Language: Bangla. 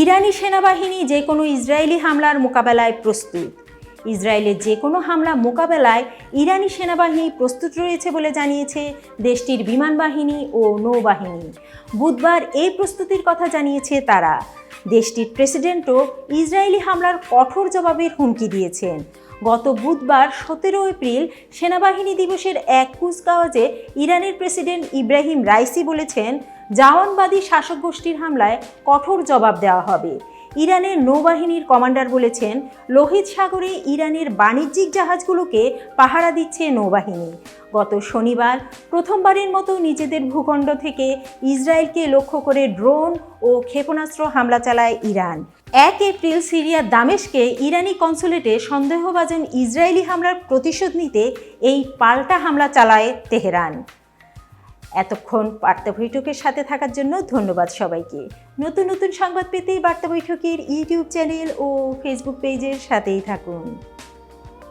ইরানি সেনাবাহিনী যে কোনো ইসরায়েলি হামলার মোকাবেলায় প্রস্তুত। ইসরায়েলের যে কোনো হামলা মোকাবেলায় ইরানি সেনাবাহিনী প্রস্তুত রয়েছে বলে জানিয়েছে দেশটির বিমান বাহিনী ও নৌবাহিনী। বুধবার এই প্রস্তুতির কথা জানিয়েছে তারা। দেশটির প্রেসিডেন্টও ইসরায়েলি হামলার কঠোর জবাবের হুমকি দিয়েছেন। গত বুধবার সতেরো এপ্রিল সেনাবাহিনী দিবসের এক কুচকাওয়াজে ইরানের প্রেসিডেন্ট ইব্রাহিম রাইসি বলেছেন জাওয়ানবাদী শাসক গোষ্ঠীর হামলায় কঠোর জবাব দেওয়া হবে। ইরানের নৌবাহিনীর কমান্ডার বলেছেন, লোহিত সাগরে ইরানের বাণিজ্যিক জাহাজগুলোকে পাহারা দিচ্ছে নৌবাহিনী। গত শনিবার প্রথমবারের মতো নিজেদের ভূখণ্ড থেকে ইসরায়েলকে লক্ষ্য করে ড্রোন ও ক্ষেপণাস্ত্র হামলা চালায় ইরান। এক এপ্রিল সিরিয়ার দামেশকে ইরানি কনসুলেটে সন্দেহভাজন ইসরায়েলি হামলার প্রতিশোধ নিতে এই পাল্টা হামলা চালায় তেহরান। এতক্ষণ বার্তা বৈঠকের সাথে থাকার জন্য ধন্যবাদ সবাইকে। নতুন নতুন সংবাদ পেতে বার্তা বৈঠকের ইউটিউব চ্যানেল ও ফেসবুক পেজের সাথেই থাকুন।